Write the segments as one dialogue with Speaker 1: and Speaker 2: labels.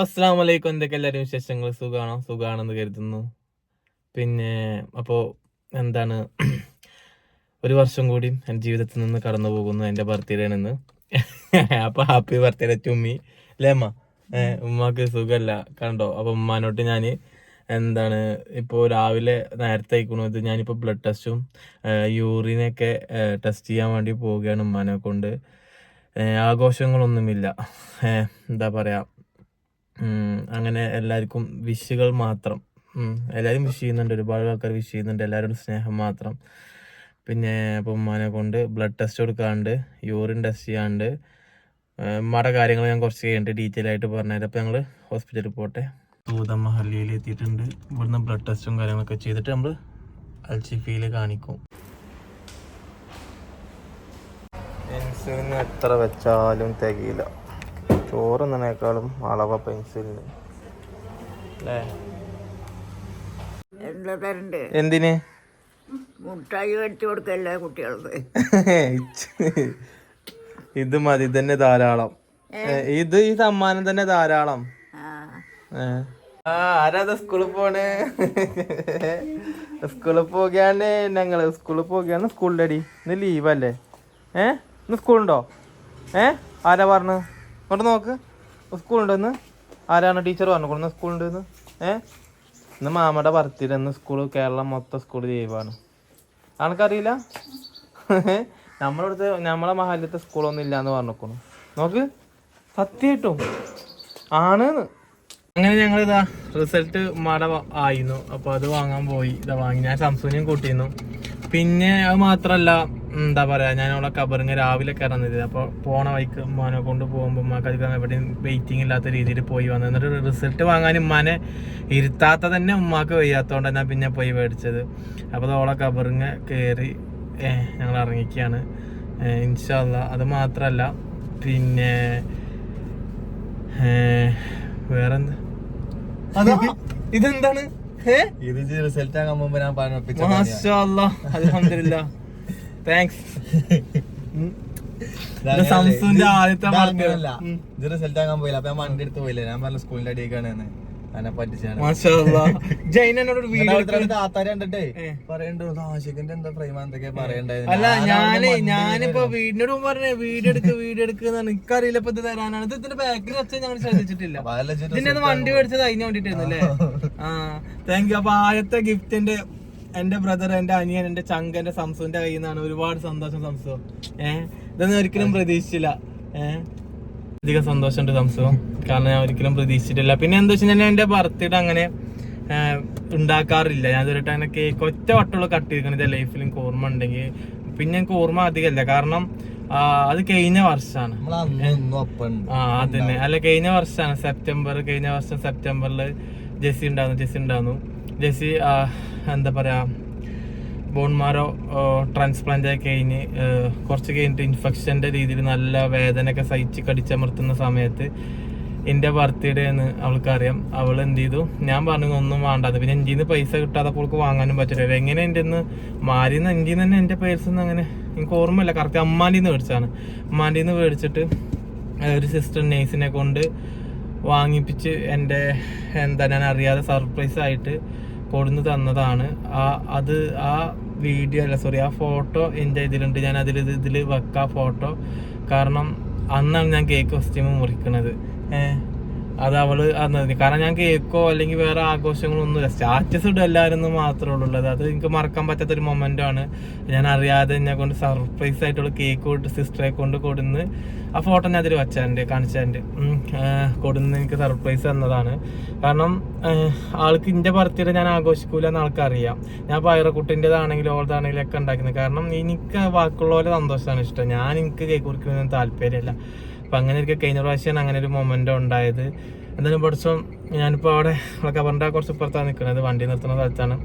Speaker 1: അസ്സാം വലൈക്കും എന്തൊക്കെ എല്ലാവരും വിശേഷങ്ങൾ സുഖമാണോ സുഖമാണെന്ന് കരുതുന്നു. പിന്നെ അപ്പോൾ എന്താണ്? ഒരു വർഷം കൂടി എന്റെ ജീവിതത്തിൽ നിന്ന് കടന്നു പോകുന്നു. എന്റെ ബർത്ത്ഡേ നിന്ന് അപ്പോൾ ഹാപ്പി ബർത്ത്ഡേ ചുമ്മി അല്ലേ അമ്മ ഉമ്മക്ക് സുഖമല്ല കണ്ടോ? അപ്പോൾ ഉമ്മാനോട്ട് ഞാൻ എന്താണ് ഇപ്പോൾ രാവിലെ നേരത്തെ ആയിക്കണു ഇത് ഞാനിപ്പോൾ ബ്ലഡ് ടെസ്റ്റും യൂറിനൊക്കെ ടെസ്റ്റ് ചെയ്യാൻ വേണ്ടി പോവുകയാണ് ഉമ്മാനെ കൊണ്ട്. ആഘോഷങ്ങളൊന്നുമില്ല. എന്താ പറയുക അങ്ങനെ എല്ലാവർക്കും വിഷുകൾ മാത്രം. എല്ലാവരും വിഷ് ചെയ്യുന്നുണ്ട്. ഒരുപാട് ആൾക്കാർ വിഷ് ചെയ്യുന്നുണ്ട്. എല്ലാവരോടും സ്നേഹം മാത്രം. പിന്നെ ഉമ്മാനെ കൊണ്ട് ബ്ലഡ് ടെസ്റ്റ് കൊടുക്കാണ്ട് യൂറിൻ ടെസ്റ്റ് ചെയ്യാണ്ട് ഉമ്മയുടെ കാര്യങ്ങൾ ഞാൻ കുറച്ച് കഴിഞ്ഞിട്ട് ഡീറ്റെയിൽ ആയിട്ട് പറഞ്ഞുതരാം. അപ്പം ഞങ്ങൾ ഹോസ്പിറ്റലിൽ പോട്ടെ. തൂതം ഹല്ലിയിൽ എത്തിയിട്ടുണ്ട്. ഇവിടുന്ന് ബ്ലഡ് ടെസ്റ്റും കാര്യങ്ങളൊക്കെ ചെയ്തിട്ട് നമ്മൾ അൽച്ചിഫിയിൽ കാണിക്കും. എത്ര വെച്ചാലും തികയില്ല. ചോറുന്നതിനേക്കാളും അളവ പെൻസിലിന് അല്ലേ
Speaker 2: എന്താ തരണ്ട്?
Speaker 1: എന്തിന്?
Speaker 2: മുട്ടായി മേടിച്ചു കൊടുക്കല്ലേ കുട്ടികൾക്ക്?
Speaker 1: ഇത് മതി തന്നെ ധാരാളം. ഇത് ഈ സമ്മാനം തന്നെ ധാരാളം.
Speaker 2: ആ.
Speaker 1: സ്കൂളിൽ പോണ്? സ്കൂളിൽ പോകാണ് ഞങ്ങൾ സ്കൂളിൽ പോകാണ് സ്കൂളിന്റെ അടി. ഇന്ന് ലീവല്ലേ ഏ? ഇന്ന് സ്കൂളുണ്ടോ ഏ? ആരാ പറഞ്ഞു? ഇങ്ങോട്ട് നോക്ക്. സ്കൂളുണ്ട് ഇന്ന് ആരാണ് ടീച്ചർ പറഞ്ഞു സ്കൂളുണ്ട് ഇന്ന് ഏ? ഇന്ന് മാമയുടെ ബർത്ത്ഡേ ഇന്ന് സ്കൂൾ കേരളം മൊത്തം സ്കൂൾ ലീവാണ്. ആൾക്കറിയില്ല? നമ്മളിവിടുത്തെ നമ്മളെ മഹാലത്തെ സ്കൂളൊന്നും ഇല്ലാന്ന് പറഞ്ഞേക്കണു. നോക്ക്. സത്യമായിട്ടും ആണ് അങ്ങനെ ഞങ്ങൾ ഇതാ റിസൾട്ട് മട ആയിരുന്നു അപ്പോൾ അത് വാങ്ങാൻ പോയി. ഇതാ വാങ്ങി. ഞാൻ സംസൂനെയും കൂട്ടിയിരുന്നു പിന്നെ അത് മാത്രല്ല എന്താ പറയാ ഞാൻ അവിടെ കബറിങ് രാവിലെ കയറുന്നത് അപ്പോൾ പോണ വൈക്ക് മോനെ കൊണ്ട് പോകുമ്പോൾ ഉമ്മാക്ക് അധികം എവിടെയും വെയിറ്റിംഗ് ഇല്ലാത്ത രീതിയിൽ പോയി വന്നു. എന്നിട്ട് റിസൾട്ട് വാങ്ങാൻ ഉമ്മാനെ ഇരുത്താത്ത തന്നെ ഉമ്മാക്ക് വയ്യാത്തോണ്ട് ഞാൻ പിന്നെ പോയി മേടിച്ചത്. അപ്പോൾ ഓളെ കബറിങ് കയറി ഞങ്ങൾ ഇറങ്ങിക്കുകയാണ് ഇൻഷല്ല അത് മാത്രമല്ല പിന്നെ വേറെന്ത്? ഇതെന്താണ്?
Speaker 3: ഇത് റിസൾട്ട് ആകാൻ മുമ്പ് ഞാൻ പറഞ്ഞു
Speaker 1: മാഷാ അൽഹംദുലില്ലാ. താങ്ക്സ് സംസുന്റെ ആദ്യത്തെ
Speaker 3: ഇത് റിസൾട്ട് ആകാൻ പോയില്ല. അപ്പൊ ഞാൻ വണ്ടി എടുത്ത് പോയില്ല? ഞാൻ പറഞ്ഞ സ്കൂളിന്റെ അടിയൊക്കെയാണ് പറ്റിച്ചാണ്. താത്താരി കണ്ടിട്ടേ. പറയണ്ടോ? ആശിക്കിന്റെ എന്താ ഫ്രെയിം എന്തൊക്കെ പറയണ്ടായിരുന്നു.
Speaker 1: അല്ല ഞാൻ ഞാനിപ്പോ വീടിനോട് പറഞ്ഞേ വീഡിയോ എടുക്ക് വീഡിയോ എനിക്കറിയില്ല ഇപ്പൊ ഇത് തരാനാണ്. ഇത് ഇതിന്റെ ബാക്കിൽ വെച്ച ഞങ്ങൾ ശ്രദ്ധിച്ചിട്ടില്ല. ഇതിന്റെ വണ്ടി മേടിച്ചത് അതിന് വേണ്ടിട്ടായിരുന്നു അല്ലേ? ആ. താങ്ക് യു അപ്പൊ ആദ്യത്തെ ഗിഫ്റ്റിന്റെ എന്റെ ബ്രദർ എന്റെ അനിയൻ എന്റെ ചങ്ക എന്റെ സംസുവിന്റെ കയ്യിൽ നിന്നാണ് ഒരുപാട് സന്തോഷം സംസു. ഏഹ് ഇതൊന്നും ഒരിക്കലും പ്രതീക്ഷിച്ചില്ല. ഏഹ് അധികം സന്തോഷമുണ്ട് സംസു. കാരണം ഞാൻ ഒരിക്കലും പ്രതീക്ഷിച്ചിട്ടില്ല. പിന്നെ എന്താ വെച്ചാൽ എന്റെ ബർത്ത്ഡേ അങ്ങനെ ഉണ്ടാക്കാറില്ല. ഞാൻ ഇതുവരെയായിട്ട് അങ്ങനെ കേക്ക് ഒറ്റ വട്ടമുള്ള കട്ട് ചെയ്തിരിക്കണം എന്റെ ലൈഫിൽ എനിക്ക് ഓർമ്മ ഉണ്ടെങ്കിൽ. പിന്നെ എനിക്ക് ഓർമ്മ അധികമല്ല കാരണം അത് കഴിഞ്ഞ വർഷമാണ് ആ അതന്നെ അല്ല കഴിഞ്ഞ വർഷമാണ് സെപ്റ്റംബർ കഴിഞ്ഞ വർഷം സെപ്റ്റംബറിൽ ജെസ്സി ഉണ്ടായിരുന്നു ജെസ്സി ഉണ്ടായിരുന്നു. ജെസ്സി എന്താ ബോൺ ബോൺമാരോ ട്രാൻസ്പ്ലാന്റ് ആയി കഴിഞ്ഞ് കുറച്ച് കഴിഞ്ഞിട്ട് ഇൻഫെക്ഷന്റെ രീതിയിൽ നല്ല വേദനയൊക്കെ സഹിച്ച് കടിച്ചമർത്തുന്ന സമയത്ത് എന്റെ ബർത്ത്ഡേ എന്ന് അവൾക്കറിയാം. അവൾ എന്ത് ചെയ്തു? ഞാൻ പറഞ്ഞു ഒന്നും വേണ്ടാത് പിന്നെ എന്റെ നിന്ന് പൈസ കിട്ടാതെ അവൾക്ക് വാങ്ങാനും പറ്റില്ല എങ്ങനെ എന്റെ നിന്ന് എന്റെ തന്നെ എന്റെ പേഴ്സ് അങ്ങനെ എനിക്ക് ഓർമ്മയില്ല. കറക്റ്റ് അമ്മാന്റെ നിന്ന് മേടിച്ചാണ് അമ്മാന്റെ നിന്ന് മേടിച്ചിട്ട് ഒരു സിസ്റ്റർ നേഴ്സിനെ കൊണ്ട് വാങ്ങിപ്പിച്ച് എന്റെ എന്താ ഞാൻ അറിയാതെ സർപ്രൈസ് ആയിട്ട് കൊടുന്നു തന്നതാണ്. ആ അത് ആ വീഡിയോ അല്ല സോറി ആ ഫോട്ടോ എന്റെ ഇതിലുണ്ട് ഞാൻ അതിൽ ഇതിൽ വെക്കാം ഫോട്ടോ കാരണം അന്നാണ് ഞാൻ കേക്ക് കോസ്റ്റ്യൂം മുറിക്കണത്. ഏഹ് അത് അവൾ അന്നതിന്. കാരണം ഞാൻ കേക്കോ അല്ലെങ്കിൽ വേറെ ആഘോഷങ്ങളൊന്നുമില്ല. സ്റ്റാറ്റസ് ഇടും എല്ലാവരും മാത്രമേ ഉള്ളൂ അത് എനിക്ക് മറക്കാൻ പറ്റാത്ത ഒരു മൊമെന്റ് ആണ്. ഞാൻ അറിയാതെ എന്നെ കൊണ്ട് സർപ്രൈസ് ആയിട്ടുള്ള കേക്ക് കൊണ്ട് സിസ്റ്ററെ കൊണ്ട് കൊടുന്ന് ആ ഫോട്ടോ ഞാൻ അതിൽ വച്ചാന്റെ കാണിച്ചാന്റെ കൊടുന്ന് എനിക്ക് സർപ്രൈസ് തന്നതാണ്. കാരണം ആൾക്ക് ഇന്റെ ബർത്ത്ഡേ ഞാൻ ആഘോഷിക്കൂല എന്ന് ആൾക്കറിയാം. ഞാൻ പയറക്കുട്ടിന്റെതാണെങ്കിലും ഓളതാണെങ്കിലും ഒക്കെ ഉണ്ടാക്കുന്നത് കാരണം എനിക്ക് ബാക്കിയുള്ള പോലെ സന്തോഷമാണ് ഇഷ്ടം. ഞാൻ എനിക്ക് കേക്ക് കുറിക്കുന്നതിന് താല്പര്യമില്ല. അപ്പൊ അങ്ങനെ ഇരിക്കെ കഴിഞ്ഞ പ്രാവശ്യമാണ് അങ്ങനെ ഒരു മൊമെന്റ് ഉണ്ടായത്. എന്തായാലും പഠിച്ചോ? ഞാനിപ്പോൾ അവിടെ അവിടെ കബറിന്റെ കുറച്ച് ഇപ്പുറത്താണ് നിൽക്കുന്നത് വണ്ടി നിർത്തുന്ന സ്ഥലത്താണ്.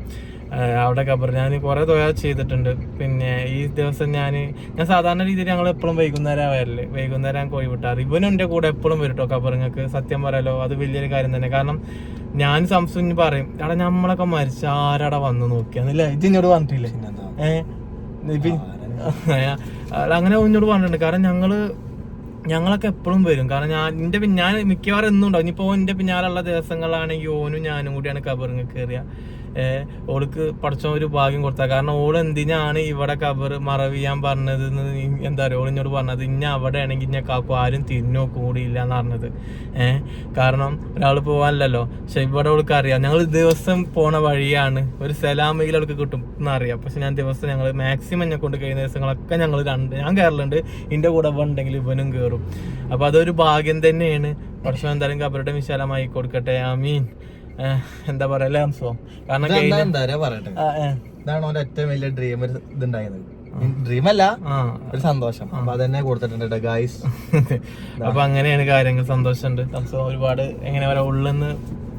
Speaker 1: അവിടെ കബർ. ഞാൻ കുറേ തുക ചെയ്തിട്ടുണ്ട്. പിന്നെ ഈ ദിവസം ഞാൻ ഞാൻ സാധാരണ രീതിയിൽ ഞങ്ങൾ എപ്പോഴും വൈകുന്നേരം വരൽ. വൈകുന്നേരം ഞാൻ കോഴി വിട്ടാറ്. ഇവനും എന്റെ കൂടെ എപ്പോഴും വരും കേട്ടോ കബറിങ്ങൾക്ക് സത്യം പറയാലോ അത് വലിയൊരു കാര്യം തന്നെ. കാരണം ഞാൻ സംസുന് പറയും എടാ നമ്മളൊക്കെ മരിച്ച ആരടാ വന്ന് നോക്കിയാന്നല്ലേ? ഇത് എന്നോട് പറഞ്ഞിട്ടില്ലേ? ഏഹ് അങ്ങനെ ഇന്നോട് പറഞ്ഞിട്ടുണ്ട്. കാരണം ഞങ്ങൾ ഞങ്ങളൊക്കെ എപ്പോഴും വരും. കാരണം ഞാൻ എന്റെ ഞാൻ മിക്കവാറും എന്നും ഉണ്ടാവും. ഇനിയിപ്പോൾ എന്റെ പിന്നാലുള്ള ദിവസങ്ങളാണെങ്കിൽ ഓനും ഞാനും കൂടിയാണ് കബറിങ് കയറിയ ഓൾക്ക് പഠിച്ച ഒരു ഭാഗ്യം കൊടുത്ത. കാരണം ഓൾ എന്തിനാണ് ഇവിടെ കബർ മറവ് ചെയ്യാൻ പറഞ്ഞത് എന്താ പറയുക? ഓൾ പറഞ്ഞത് ഇന്ന അവിടെ ആണെങ്കിൽ ഞാൻ കാക്കും ആരും തിന്നോ കൂടിയില്ല എന്ന് പറഞ്ഞത്. ഏഹ് കാരണം ഒരാൾ പോകാനല്ലോ പക്ഷെ ഇവിടെ അവൾക്ക് അറിയാം. ഞങ്ങൾ ദിവസം പോണ വഴിയാണ്. ഒരു സലാമയിൽ അവൾക്ക് കിട്ടും എന്നറിയാം പക്ഷെ ഞാൻ ദിവസം ഞങ്ങൾ മാക്സിമം ഞാൻ കൊണ്ട് കഴിയുന്ന ദിവസങ്ങളൊക്കെ ഞങ്ങൾ രണ്ട് ഞാൻ കയറലുണ്ട് എന്റെ കൂടെ ഉണ്ടെങ്കിൽ ഇവനും കയറും അപ്പൊ അതൊരു ഭാഗ്യം തന്നെയാണ്. പക്ഷെ എന്തായാലും കബറുടെ വിശാലമായി കൊടുക്കട്ടെ. ആമീൻ. എന്താ പറയാ ലാംസോ കാരണം
Speaker 3: ഇതാണ് ഓന്റെ ഏറ്റവും വലിയ ഡ്രീം ഒരു ഇതുണ്ടായത്. ഡ്രീം അല്ല ഒരു സന്തോഷം. അപ്പൊ അതന്നെ കൊടുത്തിട്ടുണ്ട് ഗായ്സ്
Speaker 1: അപ്പൊ അങ്ങനെയാണ് കാര്യങ്ങൾ സന്തോഷമുണ്ട്. സംസോ ഒരുപാട് എങ്ങനെ പറയാ ഉള്ളെന്ന്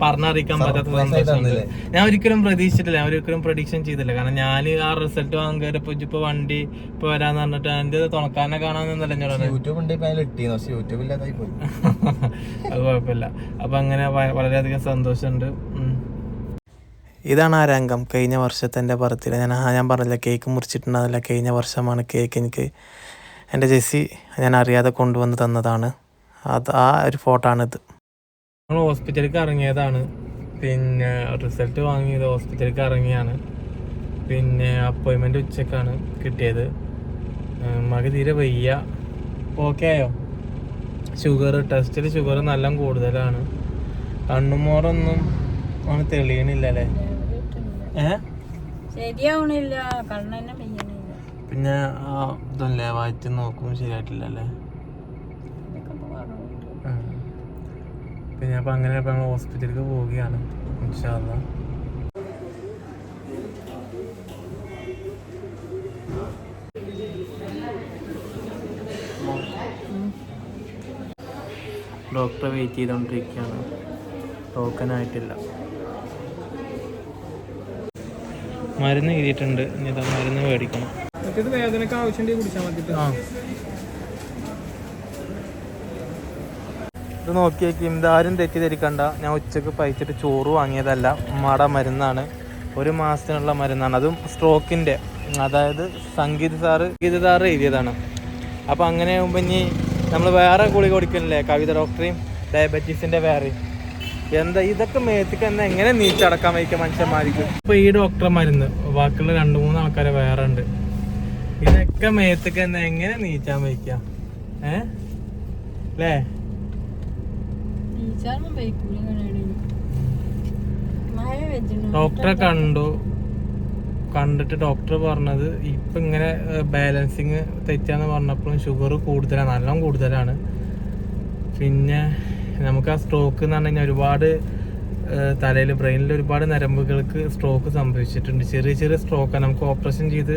Speaker 1: പറഞ്ഞറിയിക്കാൻ പറ്റാത്ത സന്തോഷമുണ്ട് ഞാൻ ഒരിക്കലും പ്രതീക്ഷിച്ചിട്ടില്ല. ഞാൻ ഒരിക്കലും പ്രൊഡിക്ഷൻ ചെയ്തില്ല കാരണം ഞാൻ ആ റിസൾട്ട് വാങ്ങിയപ്പോ ഇപ്പൊ വണ്ടി ഇപ്പൊ വരാന്ന് പറഞ്ഞിട്ട് എന്റെ തുണക്കാരനെ കാണാന്നല്ല അത് കുഴപ്പമില്ല. അപ്പൊ അങ്ങനെ വളരെയധികം സന്തോഷമുണ്ട്. ഇതാണ് ആ രംഗം. കഴിഞ്ഞ വർഷത്തെ എന്റെ ബർത്ത്ഡേ ഞാൻ ആ ഞാൻ പറഞ്ഞില്ല കേക്ക് മുറിച്ചിട്ടുണ്ടാവില്ല കഴിഞ്ഞ വർഷമാണ് കേക്ക് എനിക്ക് എന്റെ ജെസ്സി ഞാൻ അറിയാതെ കൊണ്ടുവന്ന് തന്നതാണ്. അത് ആ ഒരു ഫോട്ടോ ആണിത്. നമ്മൾ ഹോസ്പിറ്റലിലേക്ക് ഇറങ്ങിയതാണ്. പിന്നെ റിസൾട്ട് വാങ്ങിയത് ഹോസ്പിറ്റലിലേക്ക് ഇറങ്ങിയാണ്. പിന്നെ അപ്പോയിൻമെന്റ് ഉച്ചക്കാണ് കിട്ടിയത്. മകി തീരെ വയ്യ. ഓക്കെ ആയോ? ഷുഗർ ടെസ്റ്റിൽ ഷുഗർ നല്ല കൂടുതലാണ്. കണ്ണുമോറൊന്നും അവന് തെളിയണില്ല അല്ലേ? ഏ?
Speaker 2: ശരിയാവണില്ല.
Speaker 1: പിന്നെ ഇതല്ലേ വയറ്റ് നോക്കും ശരിയായിട്ടില്ല അല്ലേ
Speaker 2: ഇതൊക്കെ ഇപ്പൊ കുറവുണ്ട്.
Speaker 1: അപ്പം അങ്ങനെ അപ്പോൾ ഞങ്ങൾ ഹോസ്പിറ്റലിലേക്ക് പോവുകയാണ് ഇൻഷാല്ല ഡോക്ടറെ വെയിറ്റ് ചെയ്തുകൊണ്ടിരിക്കുകയാണ് ടോക്കൺ ആയിട്ടില്ല. മരുന്ന് എഴുതിയിട്ടുണ്ട് ഇനി ഇതാ മരുന്ന് മേടിക്കണം.
Speaker 4: വേദനക്ക് ആവശ്യം കുടിച്ചാൽ മതി
Speaker 1: ആ ഇത് നോക്കിയേക്കും ഇതാരും തെറ്റിദ്ധരിക്കണ്ട. ഞാൻ ഉച്ചയ്ക്ക് പഴിച്ചിട്ട് ചോറ് വാങ്ങിയതല്ല ഉമ്മാടെ മരുന്നാണ്. ഒരു മാസത്തിനുള്ള മരുന്നാണ്. അതും സ്ട്രോക്കിന്റെ അതായത് സംഗീത സാറ് സംഗീത സാറ് എഴുതിയതാണ്. അപ്പോൾ അങ്ങനെ ആകുമ്പോൾ ഇനി നമ്മൾ വേറെ ഗുളിക കൊടുക്കണില്ലേ? കവിത ഡോക്ടറെയും ഡയബറ്റീസിന്റെ വേറെ. എന്താ ഇതൊക്കെ മേത്തിക്ക് എന്താ എങ്ങനെ നീച്ചടക്കാൻ വയ്ക്കുക മനുഷ്യന്മാർക്ക്? ഇപ്പോൾ ഈ ഡോക്ടറെ മരുന്ന് ബാക്കിയുള്ള രണ്ട് മൂന്ന് ആൾക്കാരെ വേറെ ഉണ്ട്. ഇതൊക്കെ മേത്തിക്ക് എന്താ എങ്ങനെ നീച്ചാൻ വയ്ക്കുക ഏ? അല്ലേ ഡോക്ടറെ കണ്ടു. കണ്ടിട്ട് ഡോക്ടർ പറഞ്ഞത് ഇപ്പൊ ഇങ്ങനെ ബാലൻസിങ് തെറ്റാന്ന് പറഞ്ഞപ്പോഴും ഷുഗർ കൂടുതലാണ് നല്ലോണം കൂടുതലാണ്. പിന്നെ നമുക്ക് ആ സ്ട്രോക്ക് എന്ന് പറഞ്ഞു കഴിഞ്ഞാൽ ഒരുപാട് തലയിൽ ബ്രെയിനിൽ ഒരുപാട് നരമ്പുകൾക്ക് സ്ട്രോക്ക് സംഭവിച്ചിട്ടുണ്ട്. ചെറിയ ചെറിയ സ്ട്രോക്കാണ് നമുക്ക് ഓപ്പറേഷൻ ചെയ്ത്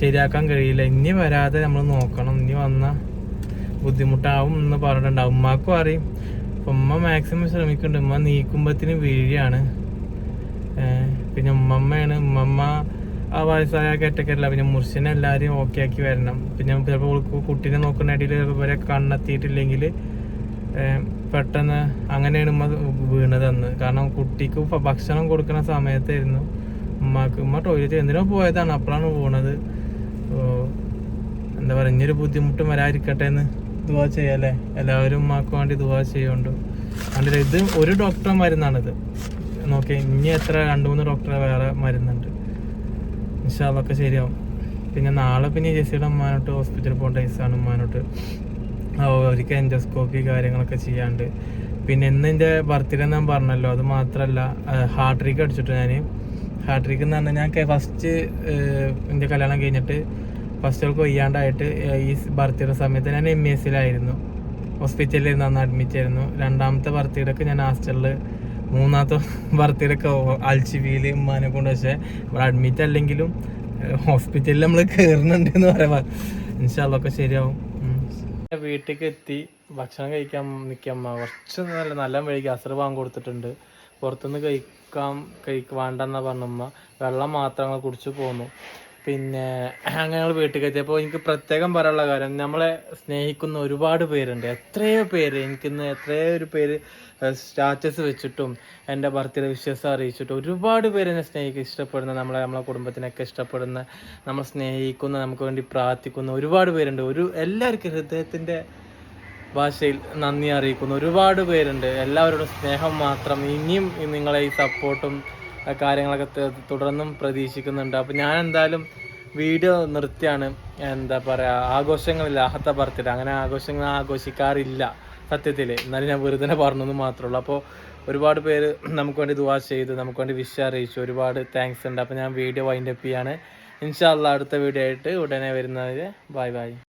Speaker 1: ശരിയാക്കാൻ കഴിയില്ല. ഇനി വരാതെ നമ്മൾ നോക്കണം. ഇനി വന്ന ബുദ്ധിമുട്ടാവും എന്ന് പറഞ്ഞിട്ടുണ്ട്. ഉമ്മാക്കും അറിയും. അപ്പം ഉമ്മ മാക്സിമം ശ്രമിക്കുന്നുണ്ട്. ഉമ്മ നീക്കുമ്പത്തിന് വീഴാണ് പിന്നെ ഉമ്മമ്മയാണ്. ഉമ്മമ്മ ആ വയസ്സായ കെട്ടക്കല്ല പിന്നെ മുർഷിനെ എല്ലാവരെയും ഓക്കെ ആക്കി വരണം. പിന്നെ ചിലപ്പോൾ കുട്ടീനെ നോക്കുന്ന ഇടയിൽ ഇവരെ കണ്ണെത്തിയിട്ടില്ലെങ്കിൽ പെട്ടെന്ന് അങ്ങനെയാണ് ഉമ്മ വീണത് അന്ന്. കാരണം കുട്ടിക്ക് ഭക്ഷണം കൊടുക്കുന്ന സമയത്തായിരുന്നു ഉമ്മക്ക്. ഉമ്മ ടോയ്ലറ്റ് എന്തിനോ പോയതാണ്. അപ്പോഴാണ് പോണത് എന്താ പറയുക ഇനിയൊരു ബുദ്ധിമുട്ടും വരാതിരിക്കട്ടെ എന്ന്. ദുവാ ചെയ്യാല്ലേ എല്ലാവരും ഉമ്മാക്ക് വേണ്ടി ദുവാ ചെയ്യുന്നുണ്ട്. കണ്ടില്ല ഇത് ഒരു ഡോക്ടറെ മരുന്നാണിത്. നോക്കി ഇനി എത്ര രണ്ട് മൂന്ന് ഡോക്ടറെ വേറെ മരുന്നുണ്ട്. ഇൻഷാല്ലൊക്കെ ശരിയാവും. പിന്നെ നാളെ പിന്നെ ജെസ്സിയുടെ ഉമ്മാനോട്ട് ഹോസ്പിറ്റലിൽ പോകേണ്ട കേസാണ് ഉമ്മാനോട്ട്. അവർക്ക് എൻഡോസ്കോപ്പി കാര്യങ്ങളൊക്കെ ചെയ്യാണ്ട്. പിന്നെ ഇന്ന് എന്റെ ബർത്ത്ഡേ ഞാൻ പറഞ്ഞല്ലോ അത് മാത്രമല്ല ഹാർട്ട് ട്രീക്ക് അടിച്ചിട്ട് ഞാൻ ഹാർട്ട് ട്രീക്ക് എന്ന് പറഞ്ഞാൽ ഞാൻ ഫസ്റ്റ് എന്റെ കല്യാണം കഴിഞ്ഞിട്ട് ഫസ്റ്റ് അവൾക്ക് ഈ ബർത്ത്ഡേ സമയത്ത് ഞാൻ എം എസ് സിയിലായിരുന്നു ഹോസ്പിറ്റലിൽ അന്ന് അഡ്മിറ്റ് ആയിരുന്നു. രണ്ടാമത്തെ ബർത്ത്ഡേക്ക് ഞാൻ ഹോസ്റ്റലിൽ മൂന്നാമത്തെ ബർത്ത്ഡേക്ക് അൽച്ചിവിയിൽ ഉമ്മാനെ കൊണ്ട് പക്ഷേ ഇവിടെ അഡ്മിറ്റ് അല്ലെങ്കിലും ഹോസ്പിറ്റലിൽ നമ്മൾ കയറുന്നുണ്ട് എന്ന് പറയാം ഇൻഷാല്ലൊക്കെ ശരിയാവും. വീട്ടിലേക്ക് എത്തി ഭക്ഷണം കഴിക്കാൻ നിൽക്കമ്മ കുറച്ച് നല്ല നല്ല വഴിക്ക് അസർ വാങ്ങി കൊടുത്തിട്ടുണ്ട്. പുറത്തുനിന്ന് കഴിക്കാം കഴിക്ക വേണ്ടെന്നാ പറഞ്ഞമ്മ വെള്ളം മാത്രം കുടിച്ചു പോന്നു. പിന്നെ അങ്ങനെ ഞങ്ങൾ വീട്ടിൽ എത്തിയപ്പോൾ എനിക്ക് പ്രത്യേകം പറയാനുള്ള കാര്യം നമ്മളെ സ്നേഹിക്കുന്ന ഒരുപാട് പേരുണ്ട്. എത്രയോ പേര് എനിക്കിന്ന് എത്രയോ ഒരു പേര് സ്റ്റാറ്റസ് വെച്ചിട്ടും എന്റെ ബർത്ത്ഡേ വിശ്വാസം അറിയിച്ചിട്ടും ഒരുപാട് പേര് എന്നെ സ്നേഹിക്കുക ഇഷ്ടപ്പെടുന്ന നമ്മളെ നമ്മളെ കുടുംബത്തിനൊക്കെ ഇഷ്ടപ്പെടുന്ന നമ്മൾ സ്നേഹിക്കുന്ന നമുക്ക് വേണ്ടി പ്രാർത്ഥിക്കുന്ന ഒരുപാട് പേരുണ്ട്. ഒരു എല്ലാവർക്കും ഹൃദയത്തിന്റെ ഭാഷയിൽ നന്ദി അറിയിക്കുന്ന. ഒരുപാട് പേരുണ്ട്. എല്ലാവരുടെ സ്നേഹം മാത്രം. ഇനിയും നിങ്ങളെ ഈ സപ്പോർട്ടും കാര്യങ്ങളൊക്കെ തുടർന്നും പ്രതീക്ഷിക്കുന്നുണ്ട്. അപ്പോൾ ഞാൻ എന്തായാലും വീഡിയോ നിർത്തിയാണ്. എന്താ പറയുക ആഘോഷങ്ങളില്ല അഹത്ത ബർത്ത്ഡേ അങ്ങനെ ആഘോഷങ്ങൾ ആഘോഷിക്കാറില്ല സത്യത്തിൽ എന്നാലും ഞാൻ വെറുതെ പറഞ്ഞെന്ന് മാത്രമേ ഉള്ളൂ അപ്പോൾ ഒരുപാട് പേര് നമുക്ക് വേണ്ടി ദുവാ ചെയ്ത് നമുക്ക് വേണ്ടി വിഷ അറിയിച്ചു. ഒരുപാട് താങ്ക്സ് ഉണ്ട്. അപ്പോൾ ഞാൻ വീഡിയോ വൈൻഡപ്പ് ചെയ്യാണ്. ഇൻഷാല്ല അടുത്ത വീഡിയോ ആയിട്ട് ഉടനെ വരുന്നവർ ബൈ ബൈ.